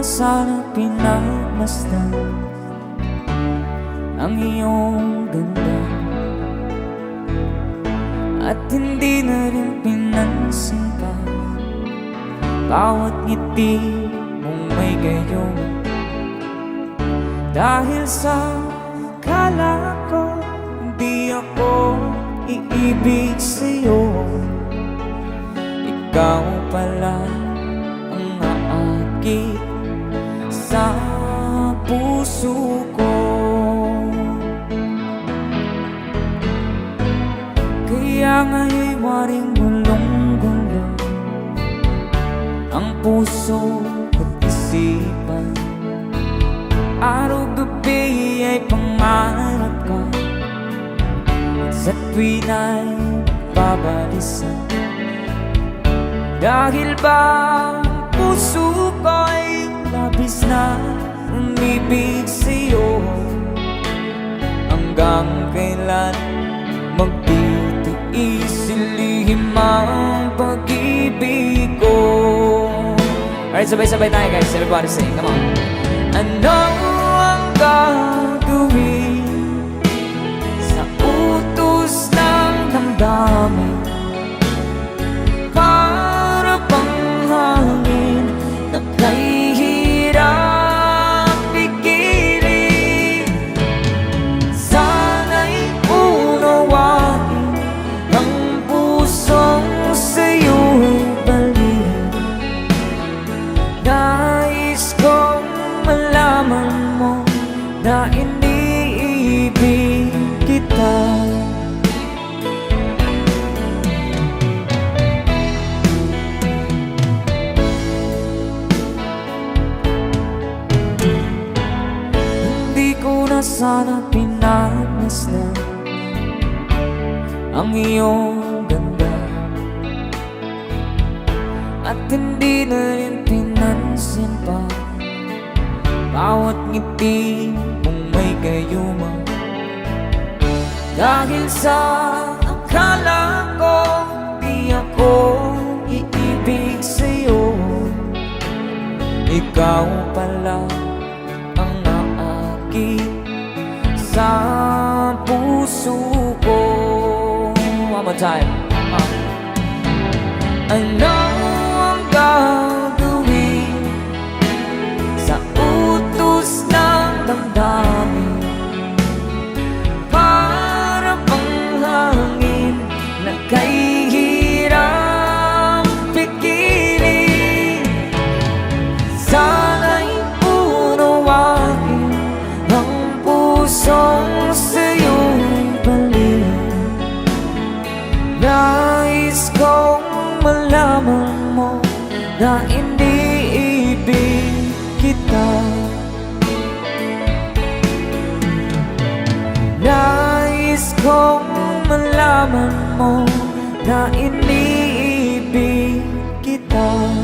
sana pinagmasdan Ang iyong ganda. At hindi na rin pinansin pa Bawat ngiti mong may gayon Dahil sa kala ko Hindi ako iibig sa'yo. Ikaw pala ang aakit sa puso ko. Kaya nga'y waring gulong-gulo Ang puso at isipan. Araw-gabi ay pangarap ka At sa tuwin ay babalisan. Dahil ba puso ko'y labis na umibig sa'yo Hanggang kailan magtitiis silihim ang pag-ibig ko Alright, sabay-sabay tayo guys. Everybody sing, come on. Ano malaman mo na iniibig kita. Hindi ko na sana pinagmasdan Ang iyong ganda. At hindi na rin pinansin pa Bawat ngiti mong may gayuma. Dahil sa akala ko Di ako iibig sa'yo. Ikaw pala ang naakit sa puso ko. One more time. Ah. Ano? ang na kahihirap pigiling Sana'y unawain ang pusong sa'yo'y balik Nais kong malaman mo na iniibig malaman mo na iniibig kita.